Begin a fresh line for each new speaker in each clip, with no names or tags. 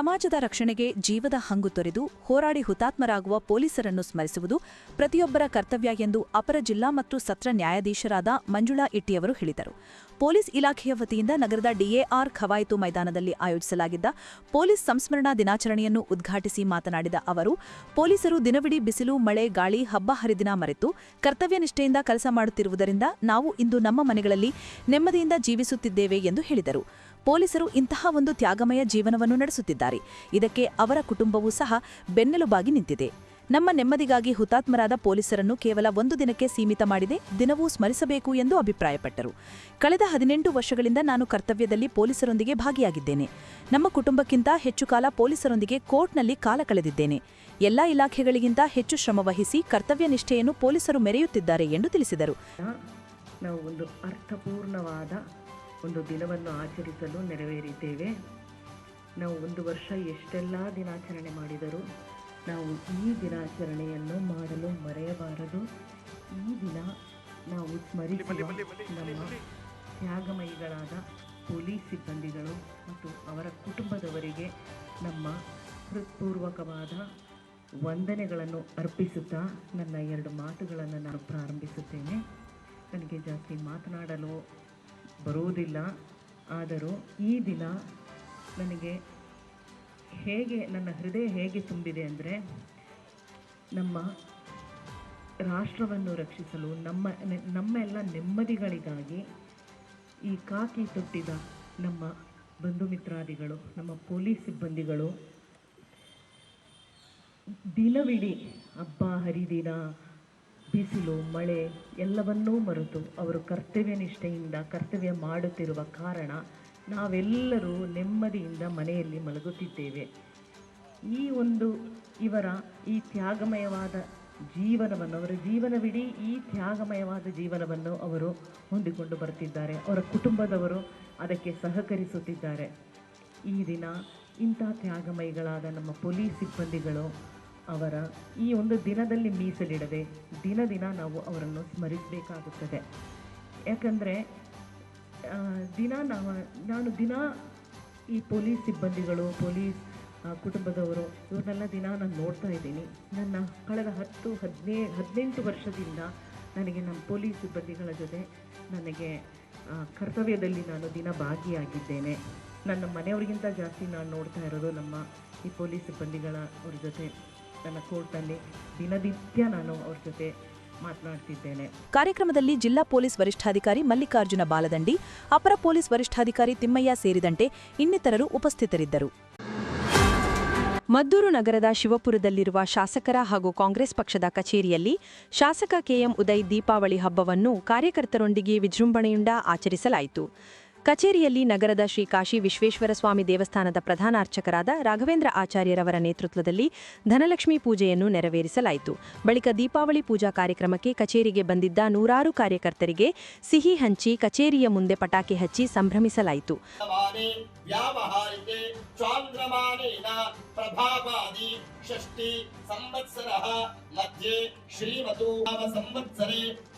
ಸಮಾಜದ ರಕ್ಷಣೆಗೆ ಜೀವದ ಹಂಗು ತೊರೆದು ಹೋರಾಡಿ ಹುತಾತ್ಮರಾಗುವ ಪೊಲೀಸರನ್ನು ಸ್ಮರಿಸುವುದು ಪ್ರತಿಯೊಬ್ಬರ ಕರ್ತವ್ಯ ಎಂದು ಅಪರ ಜಿಲ್ಲಾ ಮತ್ತು ಸತ್ರ ನ್ಯಾಯಾಧೀಶರಾದ ಮಂಜುಳಾ ಇಟ್ಟಿಯವರು ಹೇಳಿದರು. ಪೊಲೀಸ್ ಇಲಾಖೆಯ ವತಿಯಿಂದ ನಗರದ ಡಿಎಆರ್ ಖವಾಯಿತು ಮೈದಾನದಲ್ಲಿ ಆಯೋಜಿಸಲಾಗಿದ್ದ ಪೊಲೀಸ್ ಸಂಸ್ಮರಣಾ ದಿನಾಚರಣೆಯನ್ನು ಉದ್ಘಾಟಿಸಿ ಮಾತನಾಡಿದ ಅವರು, ಪೊಲೀಸರು ದಿನವಿಡೀ ಬಿಸಿಲು, ಮಳೆ, ಗಾಳಿ, ಹಬ್ಬ ಹರಿದಿನ ಮರೆತು ಕರ್ತವ್ಯ ನಿಷ್ಠೆಯಿಂದ ಕೆಲಸ ಮಾಡುತ್ತಿರುವುದರಿಂದ ನಾವು ಇಂದು ನಮ್ಮ ಮನೆಗಳಲ್ಲಿ ನೆಮ್ಮದಿಯಿಂದ ಜೀವಿಸುತ್ತಿದ್ದೇವೆ ಎಂದು ಹೇಳಿದರು. ಪೊಲೀಸರು ಇಂತಹ ಒಂದು ತ್ಯಾಗಮಯ ಜೀವನವನ್ನು ನಡೆಸುತ್ತಿದ್ದಾರೆ. ಇದಕ್ಕೆ ಅವರ ಕುಟುಂಬವೂ ಸಹ ಬೆನ್ನೆಲುಬಾಗಿ ನಿಂತಿದೆ. ನಮ್ಮ ನೆಮ್ಮದಿಗಾಗಿ ಹುತಾತ್ಮರಾದ ಪೊಲೀಸರನ್ನು ಕೇವಲ ಒಂದು ದಿನಕ್ಕೆ ಸೀಮಿತ ಮಾಡಿದೆ, ದಿನವೂ ಸ್ಮರಿಸಬೇಕು ಎಂದು ಅಭಿಪ್ರಾಯಪಟ್ಟರು. ಕಳೆದ ಹದಿನೆಂಟು ವರ್ಷಗಳಿಂದ ನಾನು ಕರ್ತವ್ಯದಲ್ಲಿ ಪೊಲೀಸರೊಂದಿಗೆ ಭಾಗಿಯಾಗಿದ್ದೇನೆ. ನಮ್ಮ ಕುಟುಂಬಕ್ಕಿಂತ ಹೆಚ್ಚು ಕಾಲ ಪೊಲೀಸರೊಂದಿಗೆ ಕೋರ್ಟ್ನಲ್ಲಿ ಕಾಲ ಕಳೆದಿದ್ದೇನೆ. ಎಲ್ಲಾ ಇಲಾಖೆಗಳಿಗಿಂತ ಹೆಚ್ಚು ಶ್ರಮವಹಿಸಿ ಕರ್ತವ್ಯ ನಿಷ್ಠೆಯನ್ನು ಪೊಲೀಸರು ಮೆರೆಯುತ್ತಿದ್ದಾರೆ ಎಂದು ತಿಳಿಸಿದರು.
ನಾವು ಒಂದು ಅರ್ಥಪೂರ್ಣವಾದ ಒಂದು ದಿನವನ್ನು ಆಚರಿಸಲು ನೆರವೇರಿದ್ದೇವೆ. ನಾವು ಒಂದು ವರ್ಷ ಎಷ್ಟೆಲ್ಲ ದಿನಾಚರಣೆ ಮಾಡಿದರೂ ನಾವು ಈ ದಿನಾಚರಣೆಯನ್ನು ಮಾಡಲು ಮರೆಯಬಾರದು. ಈ ದಿನ ನಾವು ಸ್ಮರಿಸುವ ನಮ್ಮ ತ್ಯಾಗಮಯಿಗಳಾದ ಪೊಲೀಸ್ ಸಿಬ್ಬಂದಿಗಳು ಮತ್ತು ಅವರ ಕುಟುಂಬದವರಿಗೆ ನಮ್ಮ ಹೃತ್ಪೂರ್ವಕವಾದ ವಂದನೆಗಳನ್ನು ಅರ್ಪಿಸುತ್ತಾ ನನ್ನ ಎರಡು ಮಾತುಗಳನ್ನು ನಾನು ಪ್ರಾರಂಭಿಸುತ್ತೇನೆ. ನನಗೆ ಜಾಸ್ತಿ ಮಾತನಾಡಲು ಬರುವುದಿಲ್ಲ ಆದರೂ ಈ ದಿನ ನನಗೆ ಹೇಗೆ, ನನ್ನ ಹೃದಯ ಹೇಗೆ ತುಂಬಿದೆ ಅಂದರೆ, ನಮ್ಮ ರಾಷ್ಟ್ರವನ್ನು ರಕ್ಷಿಸಲು, ನಮ್ಮ, ನಮ್ಮೆಲ್ಲ ನೆಮ್ಮದಿಗಳಿಗಾಗಿ ಈ ಕಾಕಿ ತೊಟ್ಟಿದ ನಮ್ಮ ಬಂಧು ಮಿತ್ರಾದಿಗಳು ನಮ್ಮ ಪೊಲೀಸ್ ಸಿಬ್ಬಂದಿಗಳು ದಿನವಿಡೀ ಹಬ್ಬ, ಹರಿದಿನ ಬಿಸಿಲು, ಮಳೆ ಎಲ್ಲವನ್ನೂ ಮರೆತು ಅವರು ಕರ್ತವ್ಯ ನಿಷ್ಠೆಯಿಂದ ಕರ್ತವ್ಯ ಮಾಡುತ್ತಿರುವ ಕಾರಣ ನಾವೆಲ್ಲರೂ ನೆಮ್ಮದಿಯಿಂದ ಮನೆಯಲ್ಲಿ ಮಲಗುತ್ತಿದ್ದೇವೆ. ಈ ಒಂದು ಇವರ ಈ ತ್ಯಾಗಮಯವಾದ ಜೀವನವನ್ನು ಅವರ ಜೀವನವಿಡೀ ಈ ತ್ಯಾಗಮಯವಾದ ಜೀವನವನ್ನು ಅವರು ಹೊಂದಿಕೊಂಡು ಬರ್ತಿದ್ದಾರೆ. ಅವರ ಕುಟುಂಬದವರು ಅದಕ್ಕೆ ಸಹಕರಿಸುತ್ತಿದ್ದಾರೆ. ಈ ದಿನ ಇಂಥ ತ್ಯಾಗಮಯಿಗಳಾದ ನಮ್ಮ ಪೊಲೀಸ್ ಸಿಬ್ಬಂದಿಗಳು ಅವರ ಈ ಒಂದು ದಿನದಲ್ಲಿ ಮೀಸಲಿಡದೆ ದಿನ ದಿನ ನಾವು ಅವರನ್ನು ಸ್ಮರಿಸಬೇಕಾಗುತ್ತದೆ. ಯಾಕಂದರೆ ದಿನ ನಾವು, ನಾನು ದಿನ ಈ ಪೊಲೀಸ್ ಸಿಬ್ಬಂದಿಗಳು, ಪೊಲೀಸ್ ಕುಟುಂಬದವರು ಇವ್ರನ್ನೆಲ್ಲ ದಿನ ನಾನು ನೋಡ್ತಾ ಇದ್ದೀನಿ. ನನ್ನ ಕಳೆದ ಹತ್ತು, ಹದಿನೇ, ಹದಿನೆಂಟು ವರ್ಷದಿಂದ ನನಗೆ ನಮ್ಮ ಪೊಲೀಸ್ ಸಿಬ್ಬಂದಿಗಳ ಜೊತೆ ನನಗೆ ಕರ್ತವ್ಯದಲ್ಲಿ ನಾನು ದಿನ ಭಾಗಿಯಾಗಿದ್ದೇನೆ. ನನ್ನ ಮನೆಯವರಿಗಿಂತ ಜಾಸ್ತಿ ನಾನು ನೋಡ್ತಾ ಇರೋದು ನಮ್ಮ ಈ ಪೊಲೀಸ್ ಸಿಬ್ಬಂದಿಗಳ ಅವ್ರ ಜೊತೆ. ನನ್ನ ಕೋರ್ಟಲ್ಲಿ ದಿನನಿತ್ಯ ನಾನು ಅವ್ರ ಜೊತೆ ಮಾತನಾಡ್ತಿದ್ದೇನೆ.
ಕಾರ್ಯಕ್ರಮದಲ್ಲಿ ಜಿಲ್ಲಾ ಪೊಲೀಸ್ ವರಿಷ್ಠಾಧಿಕಾರಿ ಮಲ್ಲಿಕಾರ್ಜುನ ಬಾಲದಂಡಿ, ಅಪರ ಪೊಲೀಸ್ ವರಿಷ್ಠಾಧಿಕಾರಿ ತಿಮ್ಮಯ್ಯ ಸೇರಿದಂತೆ ಇನ್ನಿತರರು ಉಪಸ್ಥಿತರಿದ್ದರು. ಮದ್ದೂರು ನಗರದ ಶಿವಪುರದಲ್ಲಿರುವ ಶಾಸಕರ ಹಾಗೂ ಕಾಂಗ್ರೆಸ್ ಪಕ್ಷದ ಕಚೇರಿಯಲ್ಲಿ ಶಾಸಕ ಕೆಎಂ ಉದಯ್ ದೀಪಾವಳಿ ಹಬ್ಬವನ್ನು ಕಾರ್ಯಕರ್ತರೊಂದಿಗೆ ವಿಜೃಂಭಣೆಯಿಂದ ಆಚರಿಸಲಾಯಿತು. ಕಚೇರಿಯಲ್ಲಿ ನಗರದ ಶ್ರೀ ಕಾಶಿ ವಿಶ್ವೇಶ್ವರ ಸ್ವಾಮಿ ದೇವಸ್ಥಾನದ ಪ್ರಧಾನ ಅರ್ಚಕರಾದ ರಾಘವೇಂದ್ರ ಆಚಾರ್ಯರವರ ನೇತೃತ್ವದಲ್ಲಿ ಧನಲಕ್ಷ್ಮಿ ಪೂಜೆಯನ್ನು ನೆರವೇರಿಸಲಾಯಿತು. ಬಳಿಕ ದೀಪಾವಳಿ ಪೂಜಾ ಕಾರ್ಯಕ್ರಮಕ್ಕೆ ಕಚೇರಿಗೆ ಬಂದಿದ್ದ ನೂರಾರು ಕಾರ್ಯಕರ್ತರಿಗೆ ಸಿಹಿ ಹಂಚಿ ಕಚೇರಿಯ ಮುಂದೆ ಪಟಾಕಿ ಹಚ್ಚಿ ಸಂಭ್ರಮಿಸಲಾಯಿತು.
ಸಂವತ್ಸರಃ ಮಧ್ಯೆ ಶ್ರೀಮತು ಸಂವತ್ಸರೆ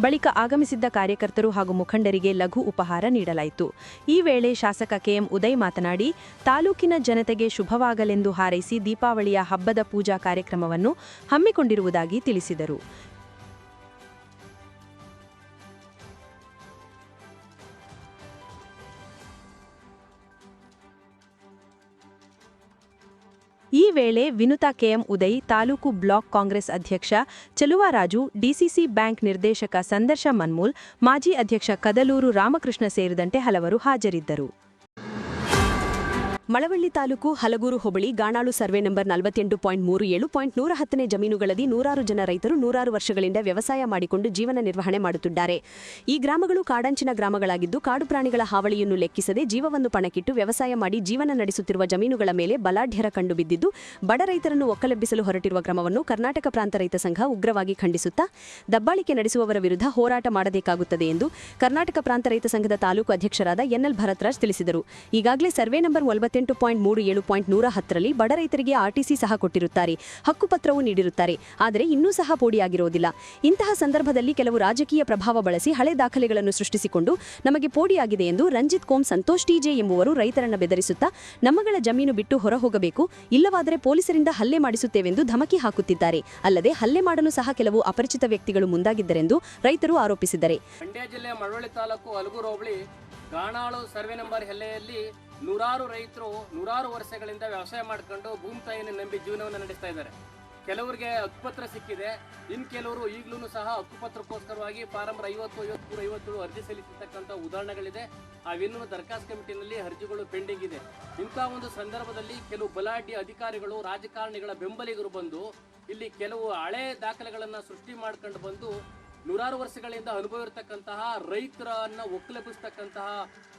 ಬಳಿಕ ಆಗಮಿಸಿದ್ದ ಕಾರ್ಯಕರ್ತರು ಹಾಗೂ ಮುಖಂಡರಿಗೆ ಲಘು ಉಪಹಾರ ನೀಡಲಾಯಿತು. ಈ ವೇಳೆ ಶಾಸಕ ಕೆಎಂ ಉದಯ್ ಮಾತನಾಡಿ, ತಾಲೂಕಿನ ಜನತೆಗೆ ಶುಭವಾಗಲೆಂದು ಹಾರೈಸಿ ದೀಪಾವಳಿಯ ಹಬ್ಬದ ಪೂಜಾ ಕಾರ್ಯಕ್ರಮವನ್ನು ಹಮ್ಮಿಕೊಂಡಿರುವುದಾಗಿ ತಿಳಿಸಿದರು. ಈ ವೇಳೆ ವಿನುತಾ ಕೆಎಂ ಉದಯ್, ತಾಲೂಕು ಬ್ಲಾಕ್ ಕಾಂಗ್ರೆಸ್ ಅಧ್ಯಕ್ಷ ಚಲುವರಾಜು, ಡಿಸಿಸಿ ಬ್ಯಾಂಕ್ ನಿರ್ದೇಶಕ ಸಂದರ್ಶ ಮನ್ಮೂಲ್, ಮಾಜಿ ಅಧ್ಯಕ್ಷ ಕದಲೂರು ರಾಮಕೃಷ್ಣ ಸೇರಿದಂತೆ ಹಲವರು ಹಾಜರಿದ್ದರು.
ಮಳವಳ್ಳಿ ತಾಲೂಕು ಹಲಗೂರು ಹೋಬಳಿ ಗಾಣಾಳು ಸರ್ವೆ ನಂಬರ್ ನಲವತ್ತೆಂಟು ಪಾಯಿಂಟ್ ಮೂರು ಏಳು ಪಾಯಿಂಟ್ ನೂರ ಹತ್ತನೇ ಜಮೀನುಗಳಲ್ಲಿ ನೂರಾರು ಜನ ರೈತರು ನೂರಾರು ವರ್ಷಗಳಿಂದ ವ್ಯವಸಾಯ ಮಾಡಿಕೊಂಡು ಜೀವನ ನಿರ್ವಹಣೆ ಮಾಡುತ್ತಿದ್ದಾರೆ. ಈ ಗ್ರಾಮಗಳು ಕಾಡಂಚಿನ ಗ್ರಾಮಗಳಾಗಿದ್ದು ಕಾಡು ಪ್ರಾಣಿಗಳ ಹಾವಳಿಯನ್ನು ಲೆಕ್ಕಿಸದೆ ಜೀವವನ್ನು ಪಣಕ್ಕಿಟ್ಟು ವ್ಯವಸಾಯ ಮಾಡಿ ಜೀವನ ನಡೆಸುತ್ತಿರುವ ಜಮೀನುಗಳ ಮೇಲೆ ಬಲಾಢ್ಯರ ಕಂಡುಬಿದ್ದಿದ್ದು, ಬಡ ರೈತರನ್ನು ಒಕ್ಕಲೆಬ್ಬಿಸಲು ಹೊರಟಿರುವ ಕ್ರಮವನ್ನು ಕರ್ನಾಟಕ ಪ್ರಾಂತ ರೈತ ಸಂಘ ಉಗ್ರವಾಗಿ ಖಂಡಿಸುತ್ತಾ, ದಬ್ಬಾಳಿಕೆ ನಡೆಸುವವರ ವಿರುದ್ಧ ಹೋರಾಟ ಮಾಡಬೇಕಾಗುತ್ತದೆ ಎಂದು ಕರ್ನಾಟಕ ಪ್ರಾಂತ ರೈತ ಸಂಘದ ತಾಲೂಕು ಅಧ್ಯಕ್ಷರಾದ ಎನ್ಎಲ್ ಭರತ್ರಾಜ್ ತಿಳಿಸಿದರು. ಈಗಾಗಲೇ ಸರ್ವೆ ನಂಬರ್ ನಲವತ್ತೆಂಟು ಪಾಯಿಂಟ್ ಮೂರು ಏಳು ಪಾಯಿಂಟ್ ನೂರ ಹತ್ತರಲ್ಲಿ ಬಡ ರೈತರಿಗೆ ಆರ್ಟಿಸಿ ಸಹ ಕೊಟ್ಟಿರುತ್ತಾರೆ. ಹಕ್ಕುಪತ್ರವೂ ನೀಡಿರುತ್ತಾರೆ. ಆದರೆ ಇನ್ನೂ ಸಹ ಪೋಡಿಯಾಗಿರುವುದಿಲ್ಲ ಇಂತಹ ಸಂದರ್ಭದಲ್ಲಿ ಕೆಲವು ರಾಜಕೀಯ ಪ್ರಭಾವ ಬಳಸಿ ಹಳೆ ದಾಖಲೆಗಳನ್ನು ಸೃಷ್ಟಿಸಿಕೊಂಡು ನಮಗೆ ಪೋಡಿಯಾಗಿದೆ ಎಂದು ರಂಜಿತ್ ಕೋಮ್, ಸಂತೋಷ್ ಟಿಜೆ ಎಂಬುವರು ರೈತರನ್ನು ಬೆದರಿಸುತ್ತಾ, ನಮ್ಮಗಳ ಜಮೀನು ಬಿಟ್ಟು ಹೊರ ಹೋಗಬೇಕು ಇಲ್ಲವಾದರೆ ಪೊಲೀಸರಿಂದ ಹಲ್ಲೆ ಮಾಡಿಸುತ್ತೇವೆಂದು ಧಮಕಿ ಹಾಕುತ್ತಿದ್ದಾರೆ. ಅಲ್ಲದೆ ಹಲ್ಲೆ ಮಾಡಲು ಸಹ ಕೆಲವು ಅಪರಿಚಿತ ವ್ಯಕ್ತಿಗಳು ಮುಂದಾಗಿದ್ದರೆಂದು ರೈತರು ಆರೋಪಿಸಿದ್ದಾರೆ.
ಮಂಡ್ಯ ಜಿಲ್ಲೆಯ ಮಳವಳ್ಳಿ ತಾಲೂಕು ಅಲಗೂರು ಹೋಬಳಿ ಗಾಣಾಳು ಸರ್ವೆ ನಂಬರ್ ಹೆಲ್ಲೆಯಲ್ಲಿ ನೂರಾರು ರೈತರು ನೂರಾರು ವರ್ಷಗಳಿಂದ ವ್ಯವಸಾಯ ಮಾಡ್ಕೊಂಡು ಭೂಮಿ ತಾಯಿಯನ್ನು ನಂಬಿ ಜೀವನವನ್ನು ನಡೆಸ್ತಾ ಇದ್ದಾರೆ. ಕೆಲವರಿಗೆ ಹಕ್ಕುಪತ್ರ ಸಿಕ್ಕಿದೆ. ಇನ್ನು ಕೆಲವರು ಈಗಲೂ ಸಹ ಹಕ್ಕುಪತ್ರಕ್ಕೋಸ್ಕರವಾಗಿ ಫಾರಂ ಐವತ್ತು ಐವತ್ತು ಐವತ್ತೇಳು ಅರ್ಜಿ ಸಲ್ಲಿಸಿರ್ತಕ್ಕಂಥ ಉದಾಹರಣೆಗಳಿದೆ. ಅವಿನ್ನೂ ದರಖಾಸ್ತು ಕಮಿಟಿನಲ್ಲಿ ಅರ್ಜಿಗಳು ಪೆಂಡಿಂಗ್ ಇದೆ. ಇಂಥ ಒಂದು ಸಂದರ್ಭದಲ್ಲಿ ಕೆಲವು ಬಲಾಢ್ಯ ಅಧಿಕಾರಿಗಳು ರಾಜಕಾರಣಿಗಳ ಬೆಂಬಲಿಗರು ಬಂದು ಇಲ್ಲಿ ಕೆಲವು ಹಳೆ ದಾಖಲೆಗಳನ್ನು ಸೃಷ್ಟಿ ಮಾಡ್ಕೊಂಡು ಬಂದು ನೂರಾರು ವರ್ಷಗಳಿಂದ ಅನುಭವ ಇರತಕ್ಕಂತಹ ರೈತರನ್ನ ಒಕ್ಕಲೆಬ್ಬಿಸ್ತಕ್ಕಂತಹ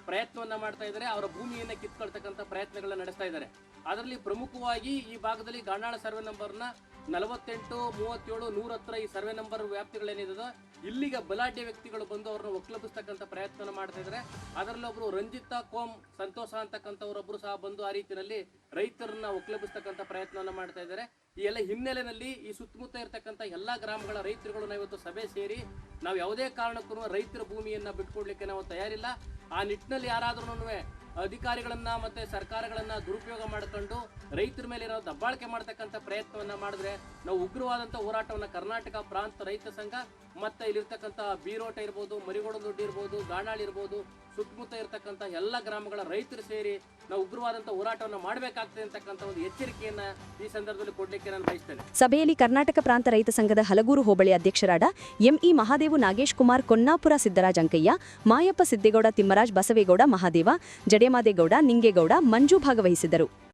ಪ್ರಯತ್ನವನ್ನ ಮಾಡ್ತಾ ಇದ್ದಾರೆ, ಅವರ ಭೂಮಿಯನ್ನ ಕಿತ್ಕೊಳ್ತಕ್ಕಂಥ ಪ್ರಯತ್ನಗಳನ್ನ ನಡೆಸ್ತಾ ಇದ್ದಾರೆ. ಅದರಲ್ಲಿ ಪ್ರಮುಖವಾಗಿ ಈ ಭಾಗದಲ್ಲಿ ಗಾಂಡಾಳ ಸರ್ವೆ ನಂಬರ್ನ ನಲವತ್ತೆಂಟು, ಮೂವತ್ತೇಳು ನೂರ ಹತ್ರ ಈ ಸರ್ವೆ ನಂಬರ್ ವ್ಯಾಪ್ತಿಗಳೇನಿದೆ ಇಲ್ಲಿಗೆ ಬಲಾಢ್ಯ ವ್ಯಕ್ತಿಗಳು ಬಂದು ಅವ್ರನ್ನ ಒಕ್ಲಬಿಸ್ತಕ್ಕಂಥ ಪ್ರಯತ್ನ ಮಾಡ್ತಾ ಇದ್ದಾರೆ. ಅದರಲ್ಲಿ ಒಬ್ರು ರಂಜಿತಾ, ಕೋಮ್, ಸಂತೋಷ ಅಂತಕ್ಕಂಥವರೊಬ್ರು ಸಹ ಬಂದು ಆ ರೀತಿಯಲ್ಲಿ ರೈತರನ್ನ ಒಕ್ಲಬಿಸ್ತಕ್ಕಂಥ ಪ್ರಯತ್ನವನ್ನು ಮಾಡ್ತಾ ಇದ್ದಾರೆ. ಈ ಎಲ್ಲ ಹಿನ್ನೆಲೆಯಲ್ಲಿ ಈ ಸುತ್ತಮುತ್ತ ಇರತಕ್ಕಂಥ ಎಲ್ಲಾ ಗ್ರಾಮಗಳ ರೈತರುಗಳು ಇವತ್ತು ಸಭೆ ಸೇರಿ, ನಾವು ಯಾವುದೇ ಕಾರಣಕ್ಕೂ ರೈತರ ಭೂಮಿಯನ್ನ ಬಿಟ್ಕೊಡ್ಲಿಕ್ಕೆ ನಾವು ತಯಾರಿಲ್ಲ. ಆ ನಿಟ್ಟಿನಲ್ಲಿ ಯಾರಾದ್ರೂ ಅಧಿಕಾರಿಗಳನ್ನ ಮತ್ತೆ ಸರ್ಕಾರಗಳನ್ನ ದುರುಪಯೋಗ ಮಾಡಿಕೊಂಡು ರೈತರ ಮೇಲೆ ಇರೋ ದಬ್ಬಾಳಿಕೆ ಮಾಡತಕ್ಕಂತ ಪ್ರಯತ್ನವನ್ನ ಮಾಡಿದ್ರೆ ನಾವು ಉಗ್ರವಾದಂಥ ಹೋರಾಟವನ್ನ ಕರ್ನಾಟಕ ಪ್ರಾಂತ ರೈತ ಸಂಘ, ಮತ್ತೆ ಇಲ್ಲಿರ್ತಕ್ಕಂಥ ಬೀರೋಟ ಇರ್ಬೋದು ಮರಿಗೋಡ ದೊಡ್ಡ ಇರ್ಬೋದು, ಗಾಣಾಳ್ ಇರ್ಬೋದು ಸುತ್ತಮುತ್ತ ಇರತಕ್ಕಂಥ ಎಲ್ಲ ಗ್ರಾಮಗಳ ರೈತರು ಸೇರಿ ನಾವು ಉಗ್ರವಾದಂಥ ಹೋರಾಟವನ್ನು ಮಾಡಬೇಕಾಗ್ತದೆ ಅಂತಕ್ಕಂಥ ಒಂದು ಎಚ್ಚರಿಕೆಯನ್ನ ಈ ಸಂದರ್ಭದಲ್ಲಿ ಕೊಡ್ಲಿಕ್ಕೆ ನಾನು ಬಯಸ್ತೇನೆ.
ಸಭೆಯಲ್ಲಿ ಕರ್ನಾಟಕ ಪ್ರಾಂತ ರೈತ ಸಂಘದ ಹಲಗೂರು ಹೋಬಳಿ ಅಧ್ಯಕ್ಷರಾದ ಎಂಇ ಮಹಾದೇವು ನಾಗೇಶ್ ಕುಮಾರ್ ಕೊನ್ನಾಪುರ ಸಿದ್ದರಾಜ್ ಅಂಕಯ್ಯ ಮಾಯಪ್ಪ ಸಿದ್ದೇಗೌಡ ತಿಮ್ಮರಾಜ್ ಬಸವೇಗೌಡ ಮಹಾದೇವ, ಜಡೇಮಾದೇಗೌಡ ನಿಂಗೇಗೌಡ ಮಂಜು ಭಾಗವಹಿಸಿದ್ದರು.